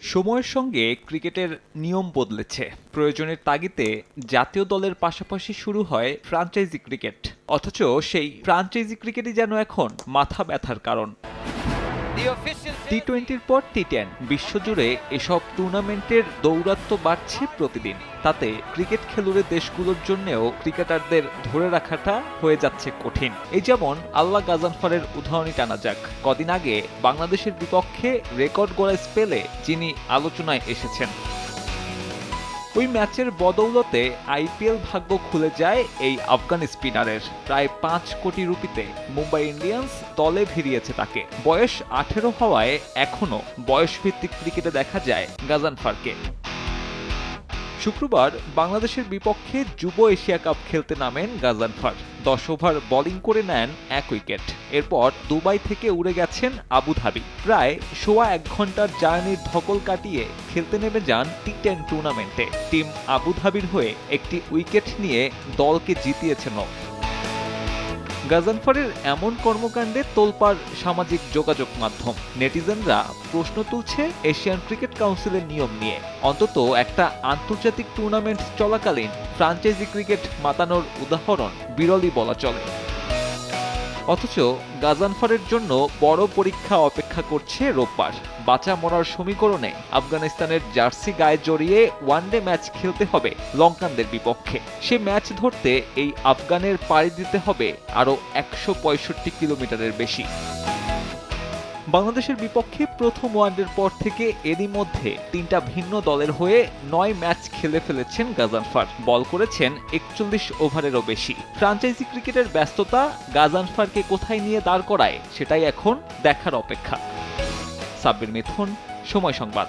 সময়ের সঙ্গে ক্রিকেটের নিয়ম বদলেছে। প্রয়োজনের তাগিতে জাতীয় দলের পাশাপাশি শুরু হয় ফ্রাঞ্চাইজি ক্রিকেট। অথচ সেই ফ্রাঞ্চাইজি ক্রিকেটই যেন এখন মাথা ব্যথার কারণ। টি টোয়েন্টির পর টি টেন বিশ্বজুড়ে এসব টুর্নামেন্টের দৌরাত্ম্য বাড়ছে প্রতিদিন। তাতে ক্রিকেট খেলুড়ে দেশগুলোর জন্যেও ক্রিকেটারদের ধরে রাখাটা হয়ে যাচ্ছে কঠিন। এই যেমন আল্লাহ গাজানফারের উদাহরণই টানা যাক। কদিন আগে বাংলাদেশের বিপক্ষে রেকর্ড গড়া স্পেলে যিনি আলোচনায় এসেছেন। ওই ম্যাচের বদৌলতে আইপিএল ভাগ্য খুলে যায় এই আফগান স্পিনারের। প্রায় পাঁচ কোটি রুপিতে মুম্বাই ইন্ডিয়ান্স দলে ভিড়িয়েছে তাকে। বয়স আঠেরো হওয়ায় এখনও বয়সভিত্তিক ক্রিকেটে দেখা যায় গাজানফারকে শুক্রবার বাংলাদেশের বিপক্ষে যুব এশিয়া কাপ খেলতে নামেন গাজানফার দশ ওভার বোলিং করে নেন এক উইকেট। এরপর দুবাই থেকে উড়ে গেছেন আবুধাবি প্রায় সোয়া এক ঘণ্টার জার্নির ধকল কাটিয়ে খেলতে নেমে যান টি টেন টুর্নামেন্টে। টিম আবুধাবির হয়ে একটি উইকেট নিয়ে দলকে জিতিয়েছেনও গাজানফারের এমন কর্মকাণ্ডে তোলপাড় সামাজিক যোগাযোগ মাধ্যম। নেটিজেনরা প্রশ্ন তুলছে এশিয়ান ক্রিকেট কাউন্সিলের নিয়ম নিয়ে। অন্তত একটা আন্তর্জাতিক টুর্নামেন্ট চলাকালীন ফ্রাঞ্চাইজি ক্রিকেট মাতানোর উদাহরণ বিরলই বলা চলে। অথচ গাজানফারের জন্য বড় পরীক্ষা অপেক্ষা করছে রোববার। বাঁচা মরার সমীকরণে আফগানিস্তানের জার্সি গায়ে জড়িয়ে ওয়ানডে ম্যাচ খেলতে হবে লঙ্কানদের বিপক্ষে। সে ম্যাচ ধরতে এই আফগানের পাড়ি দিতে হবে আরও একশো পঁয়ষট্টি কিলোমিটারের বেশি। বাংলাদেশের বিপক্ষে প্রথম ওয়ানডের পর থেকে এরই মধ্যে তিনটা ভিন্ন দলের হয়ে নয় ম্যাচ খেলে ফেলেছেন গাজানফার বল করেছেন একচল্লিশ ওভারেরও বেশি। ফ্রাঞ্চাইজি ক্রিকেটের ব্যস্ততা গাজানফারকে কোথায় নিয়ে দাঁড় করায় সেটাই এখন দেখার অপেক্ষা। সাব্বির মিথুন, সময় সংবাদ।